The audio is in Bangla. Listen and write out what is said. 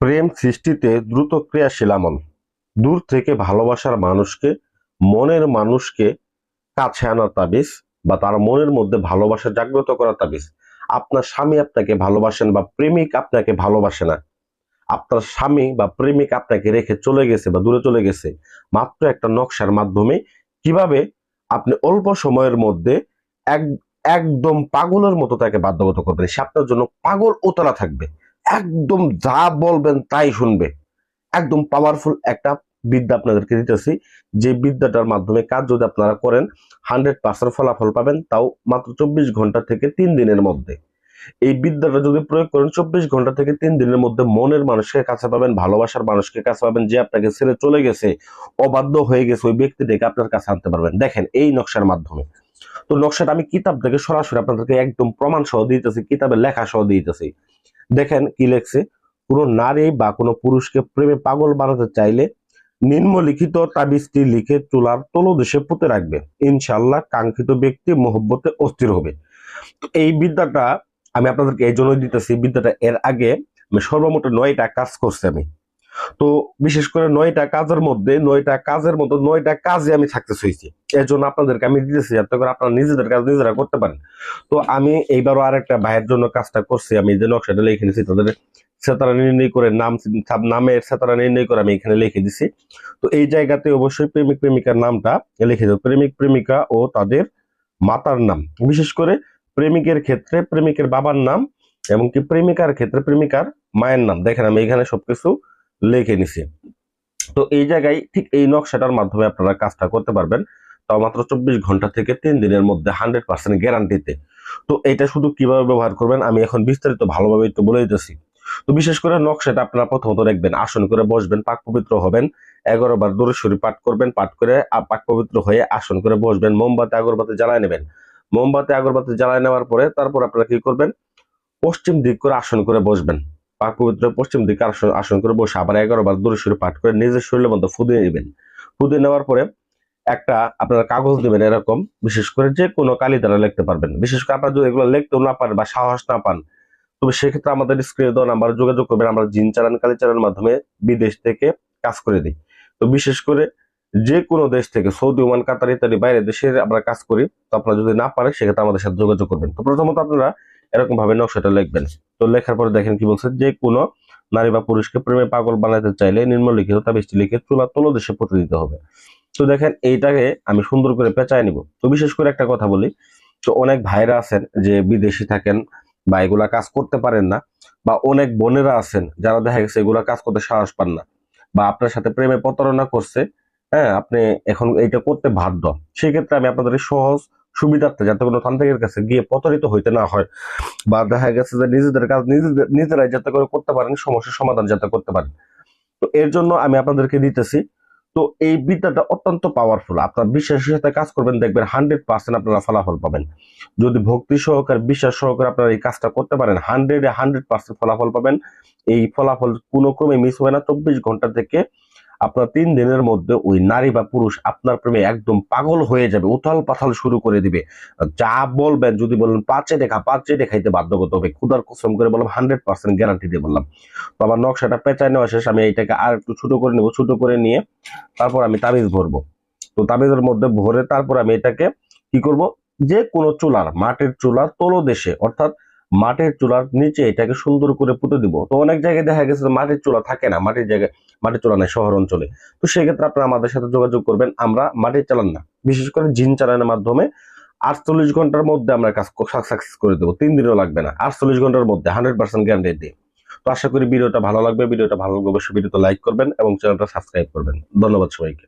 প্রেম সৃষ্টিতে দ্রুত ক্রিয়াশীল আমল দূর থেকে ভালোবাসার মানুষকে, মনের মানুষকে কাছে আনার তাবিজ বা তার মনের মধ্যে ভালোবাসা জাগ্রত করার তাবিজ। আপনার স্বামী আপনাকে ভালোবাসেন বা প্রেমিক আপনাকে ভালোবাসে না। আপনার স্বামী বা প্রেমিক আপনাকে রেখে চলে গেছে বা দূরে চলে গেছে। মাত্র একটা নকশার মাধ্যমে কীভাবে আপনি অল্প সময়ের মধ্যে এক, একদম পাগলের মতো তাকে বাধ্যগত করবেন? সে আপনার জন্য পাগল ওতলা থাকবে। একদম যা বলবেন তাই শুনবে। একদম পাওয়ারফুল একটা বিদ্যা আপনাদেরকে দিতেছি। যে বিদ্যাটার মাধ্যমে কাজ যদি আপনারা করেন হান্ড্রেড পার্সেন্ট ফলাফল পাবেন, তাও মাত্র চব্বিশ ঘণ্টা থেকে তিন দিনের মধ্যে। এই বিদ্যাটা যদি প্রয়োগ করেন, চব্বিশ ঘণ্টা থেকে তিন দিনের মধ্যে মনের মানুষকে কাছে পাবেন, ভালোবাসার মানুষকে কাছে পাবেন, যে আপনাকে ছেড়ে চলে গেছে, অবাধ্য হয়ে গেছে, ওই ব্যক্তিটাকে আপনার কাছে আনতে পারবেন। দেখেন এই নকশার মাধ্যমে। তো নকশাটা আমি কিতাব থেকে সরাসরি আপনাদেরকে একদম প্রমাণ সহ দিতেছি, কিতাবের লেখা সহ দিতেছি। দেখেন কি লেখছে? কোনো নারী বা কোনো পুরুষকে প্রেমে পাগল বানাতে চাইলে নিম্নলিখিত তাবিজটি লিখে চুলার তলদেশে পুঁতে রাখবে। ইনশাল্লাহ কাঙ্ক্ষিত ব্যক্তি মোহব্বতে অস্থির হবে। তো এই বিদ্যাটা আমি আপনাদেরকে এই জন্যই দিতেছি, বিদ্যাটা এর আগে আমি সর্বমোট নয়টা কাজ করছি আমি। তো বিশেষ করে নয়টা কাজের মধ্যে, নয়টা কাজের মধ্যে নয়টা কাজে আমি সাকসেস হয়েছি এর জন্য আপনাদেরকে আমি দিতেছি যাতে করে আপনারা নিজেদের কাজ নিজেরা করতে পারেন। তো আমি এইবারও আর একটা ভাইয়ের জন্য কাজটা করছি। আমি যে নকশাটা লিখে নিয়েছি তাদের সেতারা নির্ণয় করে নাম নামের সেতারা নির্ণয় করে আমি এখানে লিখে দিছি। তো এই জায়গাতে অবশ্যই প্রেমিক প্রেমিকার নামটা লিখে দেবো প্রেমিক প্রেমিকা ও তাদের মাতার নাম। বিশেষ করে প্রেমিকের ক্ষেত্রে প্রেমিকের বাবার নাম এবং কি প্রেমিকার ক্ষেত্রে প্রেমিকার মায়ের নাম। দেখেন আমি এখানে সবকিছু লিখে নিছি। তো এই জায়গায় ঠিক এই নকশাটার মাধ্যমে আপনারা কাজটা করতে পারবেন। তাও মাত্র চব্বিশ ঘণ্টা থেকে তিন দিনের মধ্যে হান্ড্রেড পার্সেন্ট গ্যারান্টিতে। তো এটা শুধু কীভাবে ব্যবহার করবেন, আমি এখন বিস্তারিত ভালোভাবে একটু বলে দিতেছি। তো বিশেষ করে নকশাটা আপনারা প্রথমত দেখবেন, আসন করে বসবেন, পাক পবিত্র হবেন এগারো বার দূরেশ্বরী পাঠ করবেন, পাঠ করে পাক পবিত্র হয়ে আসন করে বসবেন, মোমবাতি, আগরবাতি জ্বালায় নেবেন। মোমবাতি, আগরবাতি জ্বালায় নেওয়ার পরে তারপর আপনারা কি করবেন, পশ্চিম দিক করে আসন করে বসবেন। পাক পবিত্র পশ্চিম দিকে আসন করে বসে। আবার এগারো বার দূরেশ্বরী পাঠ করে নিজের শরীরের মধ্যে ফুদিয়ে নেবেন। ফুদিয়ে নেওয়ার পরে একটা আপনারা কাগজ নেবেন এরকম, বিশেষ করে যে কোনো কালি দ্বারা লিখতে পারবেন। বিশেষ করে আপনারা যদি এগুলো লিখতেও না পারেন বা সাহস না পান, তবে সেক্ষেত্রে আমাদের স্ক্রিনে দেওয়া নাম্বার যোগাযোগ করবেন। আমরা জিন চালান, কালি চালানের মাধ্যমে বিদেশ থেকে কাজ করে দিই। তো বিশেষ করে যে কোনো দেশ থেকে, সৌদি, ওমান, কাতার ইত্যাদি বাইরের দেশের আমরা কাজ করি। তো আপনারা যদি না পারেন, সেক্ষেত্রে আমাদের সাথে যোগাযোগ করবেন। তো প্রথমত আপনারা এরকম ভাবে নকশাটা লিখবেন। তো লেখার পরে দেখেন কি বলছে, যে কোনো নারী বা পুরুষকে প্রেমে পাগল বানাতে চাইলে নিম্নলিখিত তাবিজটি লিখে চুলা তলদেশে পুঁতে দিতে হবে। তো দেখেন এইটাকে আমি সুন্দর করে পেঁচায় নিব। তো বিশেষ করে একটা কথা বলি তো অনেক ভাইরা আছেন যে বিদেশি থাকেন বা এগুলা কাজ করতে পারেন না, বা অনেক বোনেরা আছেন যারা দেখা গেছে এগুলা কাজ করতে সাহস পান না, বা আপনার সাথে প্রেমে প্রতারণা করছে হ্যাঁ আপনি এখন এইটা করতে বাধ্য। সেক্ষেত্রে আমি আপনাদের সহজ সুবিধার্থে যাতে কোনো তান্ত্রিকের কাছে গিয়ে প্রতারিত হইতে না হয়। বা দেখা গেছে যে নিজেদের কাজ নিজেদের, নিজেরাই যাতে করে করতে পারেন, সমস্যার সমাধান যাতে করতে পারেন। তো এর জন্য আমি আপনাদেরকে দিতেছি, তো এই বিদ্যাটা অত্যন্ত পাওয়ারফুল আপনার বিশ্বাসের সাথে কাজ করবেন, দেখবেন হান্ড্রেড পার্সেন্ট আপনারা ফলাফল পাবেন। যদি ভক্তি সহকারে, বিশ্বাস সহকারে আপনারা এই কাজটা করতে পারেন হান্ড্রেডে হান্ড্রেড পার্সেন্ট ফলাফল পাবেন। এই ফলাফল কোনো ক্রমে মিস হয় না। চব্বিশ ঘণ্টা থেকে আপনার তিন দিনের মধ্যে ওই নারী বা পুরুষ আপনার প্রেমে একদম পাগল হয়ে যাবে, উথাল পাথাল শুরু করে দিবে। যা বলবেন, যদি বলেন পাঁচে দেখা, পাঁচে দেখাইতে বাধ্য করতে হবে। ক্ষুদার কসম করে বললাম হান্ড্রেড পার্সেন্ট গ্যারান্টি দিয়ে বললাম। তো আমার নকশাটা পেঁচায় নেওয়া শেষ, আমি এইটাকে আর একটু ছোট করে নেব, ছোট করে নিয়ে তারপর আমি তাবিজ ভরবো। তো তাবিজের মধ্যে ভরে তারপর আমি এটাকে কি করব? যে কোনো চুলার, মাটির চুলার তলদেশে, অর্থাৎ মাটির চুলার নিচে এটাকে সুন্দর করে পুঁতে দিব। তো অনেক জায়গায় দেখা গেছে মাটির চুলা থাকে না, মাটির জায়গায়, মাটির চুলা নাই শহর অঞ্চলে। তো সেক্ষেত্রে আপনারা আমাদের সাথে যোগাযোগ করবেন, আমরা মাটির চালান না। বিশেষ করে জিন চালানের মাধ্যমে আটচল্লিশ ঘণ্টার মধ্যে আমরা কাজ সাকসেস করে দেবো, তিন দিনও লাগবে না, আটচল্লিশ ঘণ্টার মধ্যে হান্ড্রেড পার্সেন্ট গ্যারান্টি দিয়ে। তো আশা করি ভিডিওটা ভালো লাগবে, ভিডিওটা ভালো লাগবে অবশ্যই ভিডিওটা লাইক করবেন এবং চ্যানেলটা সাবস্ক্রাইব করবেন। ধন্যবাদ সবাইকে।